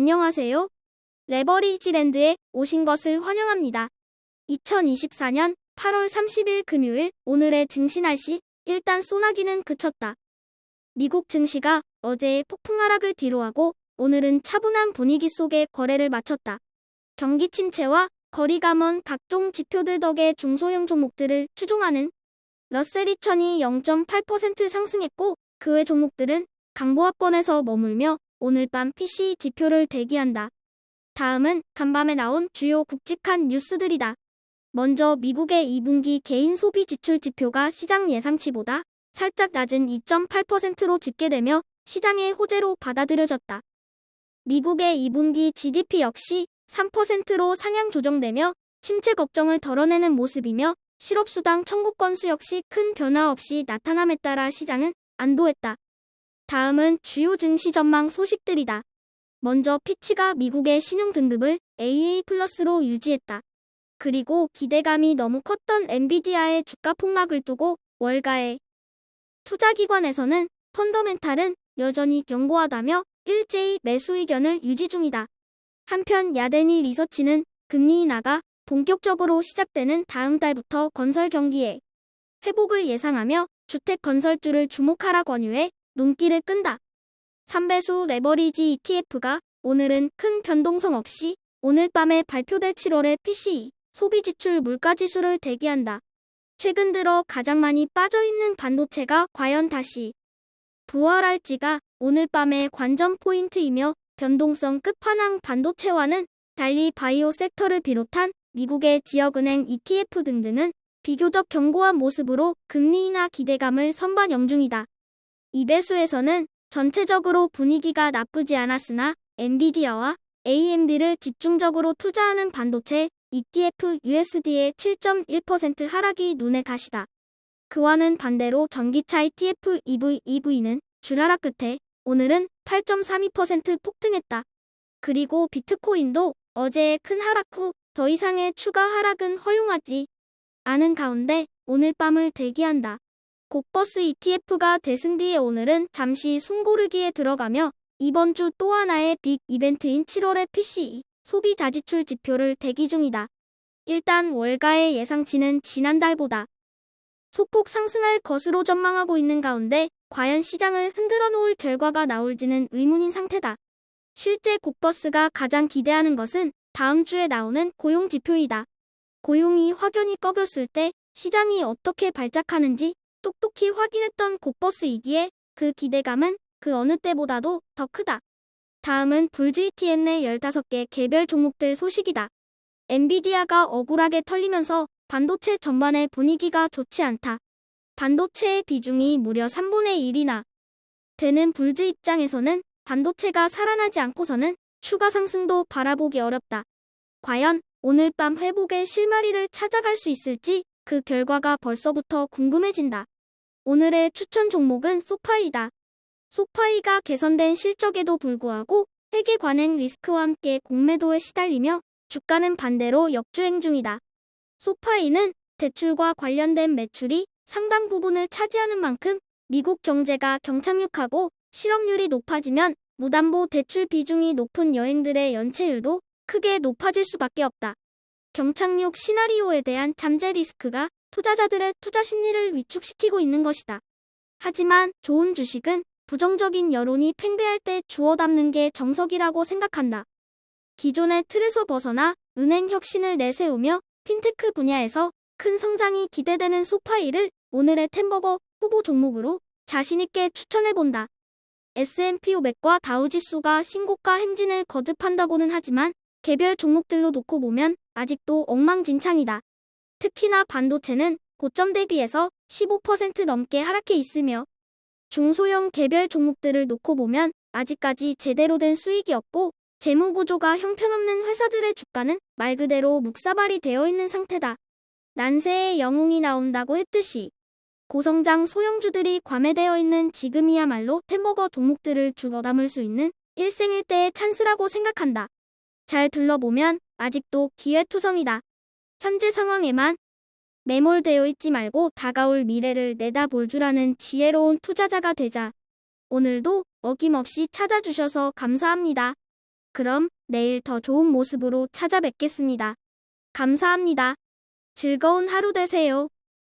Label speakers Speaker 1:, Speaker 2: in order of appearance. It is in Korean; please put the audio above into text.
Speaker 1: 안녕하세요. 레버리지랜드에 오신 것을 환영합니다. 2024년 8월 30일 금요일 오늘의 증시 날씨 일단 소나기는 그쳤다. 미국 증시가 어제의 폭풍 하락을 뒤로하고 오늘은 차분한 분위기 속에 거래를 마쳤다. 경기 침체와 거리가 먼 각종 지표들 덕에 중소형 종목들을 추종하는 러셀 2000이 0.8% 상승했고 그 외 종목들은 강보합권에서 머물며 오늘 밤 PC 지표를 대기한다. 다음은 간밤에 나온 주요 굵직한 뉴스들이다. 먼저 미국의 2분기 개인 소비 지출 지표가 시장 예상치보다 살짝 낮은 2.8%로 집계되며 시장의 호재로 받아들여졌다. 미국의 2분기 GDP 역시 3%로 상향 조정되며 침체 걱정을 덜어내는 모습이며 실업수당 청구 건수 역시 큰 변화 없이 나타남에 따라 시장은 안도했다. 다음은 주요 증시 전망 소식들이다. 먼저 피치가 미국의 신용 등급을 AA 플러스로 유지했다. 그리고 기대감이 너무 컸던 엔비디아의 주가 폭락을 두고 월가의 투자기관에서는 펀더멘탈은 여전히 견고하다며 일제히 매수 의견을 유지 중이다. 한편 야데니 리서치는 금리 인하가 본격적으로 시작되는 다음 달부터 건설 경기에 회복을 예상하며 주택 건설주를 주목하라 권유해 눈길을 끈다. 3배수 레버리지 ETF가 오늘은 큰 변동성 없이 오늘 밤에 발표될 7월의 PCE 소비 지출 물가 지수를 대기한다. 최근 들어 가장 많이 빠져있는 반도체가 과연 다시 부활할지가 오늘 밤의 관전 포인트이며 변동성 끝판왕 반도체와는 달리 바이오 섹터를 비롯한 미국의 지역은행 ETF 등등은 비교적 견고한 모습으로 금리 인하 기대감을 선반 영 중이다. 이배수에서는 전체적으로 분위기가 나쁘지 않았으나 엔비디아와 AMD를 집중적으로 투자하는 반도체 ETF USD의 7.1% 하락이 눈에 가시다. 그와는 반대로 전기차 ETF EV, EV는 줄하락 끝에 오늘은 8.32% 폭등했다. 그리고 비트코인도 어제의 큰 하락 후 더 이상의 추가 하락은 허용하지 않은 가운데 오늘 밤을 대기한다. 곡버스 ETF가 대승 뒤에 오늘은 잠시 숨고르기에 들어가며 이번 주 또 하나의 빅 이벤트인 7월의 PCE 소비 자지출 지표를 대기 중이다. 일단 월가의 예상치는 지난달보다 소폭 상승할 것으로 전망하고 있는 가운데 과연 시장을 흔들어 놓을 결과가 나올지는 의문인 상태다. 실제 곡버스가 가장 기대하는 것은 다음 주에 나오는 고용 지표이다. 고용이 확연히 꺾였을 때 시장이 어떻게 발작하는지 똑똑히 확인했던 곡버스이기에 그 기대감은 그 어느 때보다도 더 크다. 다음은 불GTN의 15개 개별 종목들 소식이다. 엔비디아가 억울하게 털리면서 반도체 전반의 분위기가 좋지 않다. 반도체의 비중이 무려 3분의 1이나 되는 불즈 입장에서는 반도체가 살아나지 않고서는 추가 상승도 바라보기 어렵다. 과연 오늘 밤 회복의 실마리를 찾아갈 수 있을지 그 결과가 벌써부터 궁금해진다. 오늘의 추천 종목은 소파이다. 소파이가 개선된 실적에도 불구하고 회계 관행 리스크와 함께 공매도에 시달리며 주가는 반대로 역주행 중이다. 소파이는 대출과 관련된 매출이 상당 부분을 차지하는 만큼 미국 경제가 경착륙하고 실업률이 높아지면 무담보 대출 비중이 높은 여행들의 연체율도 크게 높아질 수밖에 없다. 경착륙 시나리오에 대한 잠재 리스크가 투자자들의 투자 심리를 위축시키고 있는 것이다. 하지만 좋은 주식은 부정적인 여론이 팽배할 때 주워 담는 게 정석이라고 생각한다. 기존의 틀에서 벗어나 은행 혁신을 내세우며 핀테크 분야에서 큰 성장이 기대되는 소파이를 오늘의 템버거 후보 종목으로 자신있게 추천해본다. S&P 500과 다우지수가 신고가 행진을 거듭한다고는 하지만 개별 종목들로 놓고 보면 아직도 엉망진창이다. 특히나 반도체는 고점 대비해서 15% 넘게 하락해 있으며 중소형 개별 종목들을 놓고 보면 아직까지 제대로 된 수익이 없고 재무 구조가 형편없는 회사들의 주가는 말 그대로 묵사발이 되어 있는 상태다. 난세의 영웅이 나온다고 했듯이 고성장 소형주들이 과매되어 있는 지금이야말로 템버거 종목들을 죽어 담을 수 있는 일생일대의 찬스라고 생각한다. 잘 둘러보면 아직도 기회투성이다. 현재 상황에만 매몰되어 있지 말고 다가올 미래를 내다볼 줄 아는 지혜로운 투자자가 되자. 오늘도 어김없이 찾아주셔서 감사합니다. 그럼 내일 더 좋은 모습으로 찾아뵙겠습니다. 감사합니다. 즐거운 하루 되세요.